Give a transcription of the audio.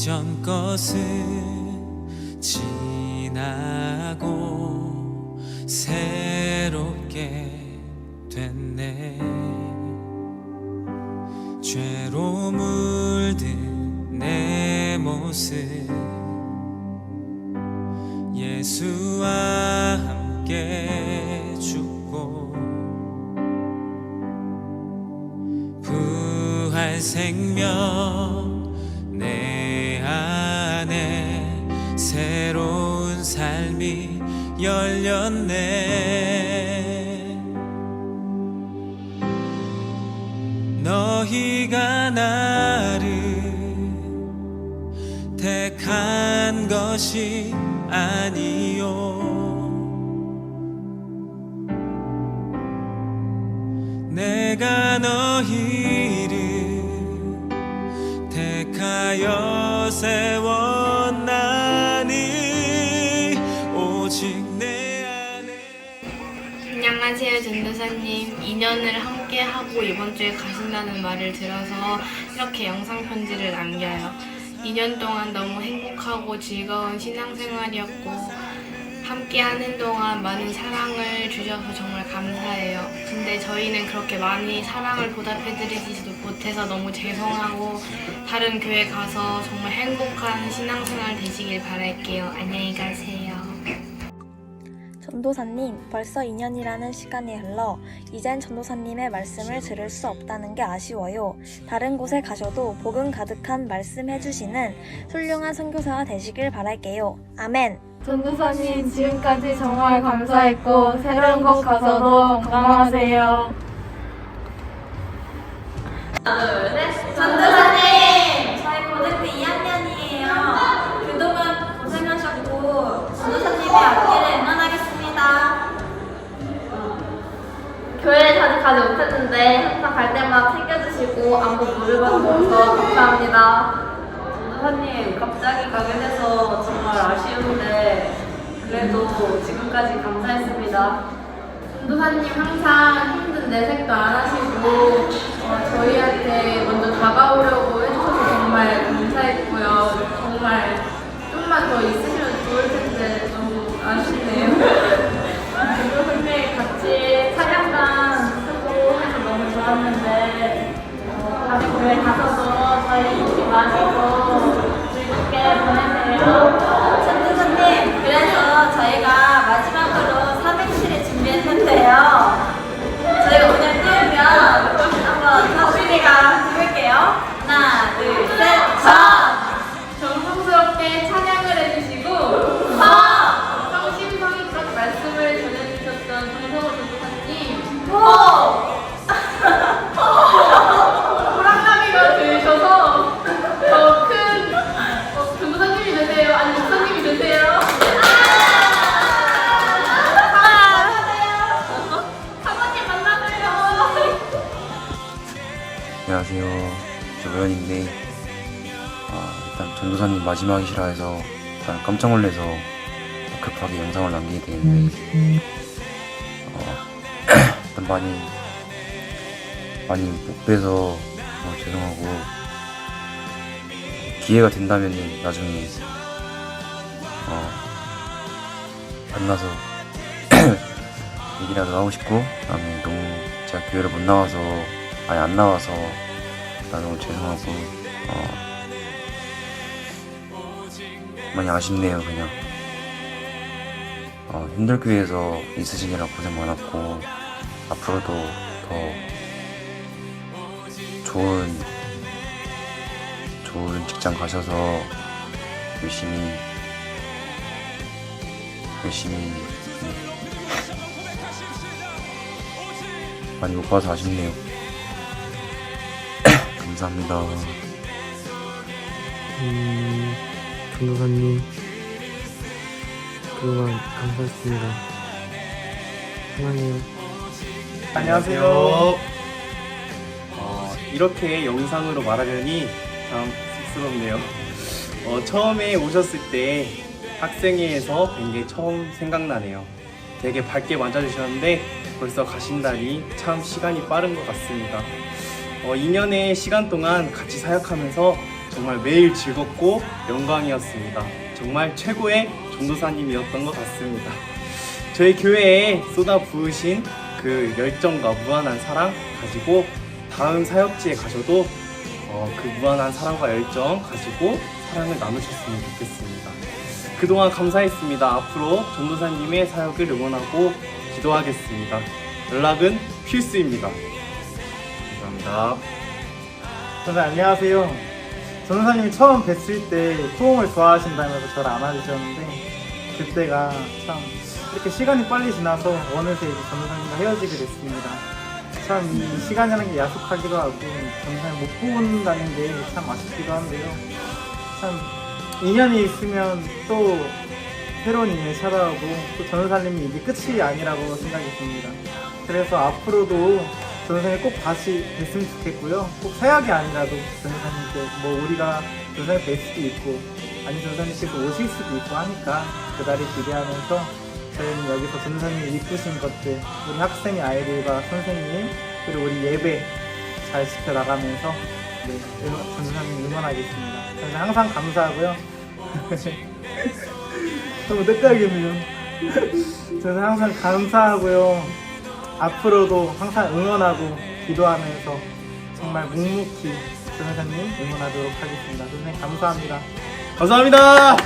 이전 것은 지나고 새롭게 됐네. 죄로 물든 내 모습. 예수와 함께 죽고 부활 생명 새로운 삶이 열렸네. 너희가 나를 택한 것이 아니요. 내가 너희를 택하여 세웠 전도사님 2년을 함께 하고 이번 주에 가신다는 말을 들어서 이렇게 영상 편지를 남겨요. 2년 동안 너무 행복하고 즐거운 신앙생활이었고 함께 하는 동안 많은 사랑을 주셔서 정말 감사해요. 근데 저희는 그렇게 많이 사랑을 보답해드리지도 못해서 너무 죄송하고 다른 교회 가서 정말 행복한 신앙생활 되시길 바랄게요. 안녕히 가세요 전도사님, 벌써 2년이라는 시간이 흘러 이젠 전도사님의 말씀을 들을 수 없다는 게 아쉬워요. 다른 곳에 가셔도 복음 가득한 말씀 해 주시는 훌륭한 선교사가 되시길 바랄게요. 아멘. 전도사님 지금까지 정말 감사했고 새로운 곳 가서도 건강하세요. 전도 가지 못했는데 항상 갈 때마다 챙겨주시고 안부 물어봐주셔서 감사합니다. 전도사님 갑자기 가게 돼서 정말 아쉬운데 그래도 지금까지 감사했습니다. 전도사님 항상 힘든 내색도 안 하시고 좋았는데 어, 다른 교회 가서도 저희 인기 더 즐겁게 보내세요. 안녕하세요. 조변인데 아, 일단 전도사님 마지막이시라 해서 일단 깜짝 놀라서 급하게 영상을 남기게 되는데 어, 일단 많이 많이 못 뵈서 어, 죄송하고 기회가 된다면 나중에 어, 만나서 얘기라도 하고 싶고 그다음에 너무 제가 교회를 못 나와서 아예 안 나와서 나 너무 죄송하고 어 많이 아쉽네요 그냥 어 힘들교회에서 있으시느라 고생 많았고 앞으로도 더 좋은 좋은 직장 가셔서 열심히 열심히 음, 많이 못 봐서 아쉽네요. 감사합니다. 음, 전도사님, 그동안 감사했습니다. 사랑해요. 안녕하세요. 어, 이렇게 영상으로 말하려니 참 쑥스럽네요. 어, 처음에 오셨을 때 학생회에서 뵌 게 처음 생각나네요. 되게 밝게 맞아주셨는데 벌써 가신다니 참 시간이 빠른 것 같습니다. 어, 2년의 시간 동안 같이 사역하면서 정말 매일 즐겁고 영광이었습니다. 정말 최고의 전도사님이었던 것 같습니다. 저희 교회에 쏟아 부으신 그 열정과 무한한 사랑 가지고 다음 사역지에 가셔도 어, 그 무한한 사랑과 열정 가지고 사랑을 나누셨으면 좋겠습니다. 그동안 감사했습니다. 앞으로 전도사님의 사역을 응원하고 기도하겠습니다. 연락은 필수입니다. 감사합니다. 저는 안녕하세요. 전도사님이 처음 뵀을 때 포옹을 좋아하신다면서 저를 안아주셨는데 그때가 참 이렇게 시간이 빨리 지나서 어느새 이제 전도사님과 헤어지게 됐습니다. 참 이 시간이라는 게 야속하기도 하고 전도사님 못 본다는 게 참 아쉽기도 한데요. 참 인연이 있으면 또 새로운 인연이 찾아오고 또 전도사님이 이게 끝이 아니라고 생각이 듭니다. 그래서 앞으로도 전도사님 꼭 다시 뵀으면 좋겠고요. 꼭 사역이 아니라도 전도사님께 뭐 우리가 전도사님 뵐 수도 있고 아니 전도사님께서 오실 수도 있고 하니까 그날을 기대하면서 저희는 여기서 전도사님이 이쁘신 것들 우리 학생의 아이들과 선생님 그리고 우리 예배 잘 지켜 나가면서 네, 응원- 전도사님 응원하겠습니다. 저는 항상 감사하고요. 너무 뜻하겠네요. 저는 항상 감사하고요. 앞으로도 항상 응원하고 기도하면서 정말 묵묵히 전사님 응원하도록 하겠습니다. 선생님 감사합니다. 감사합니다.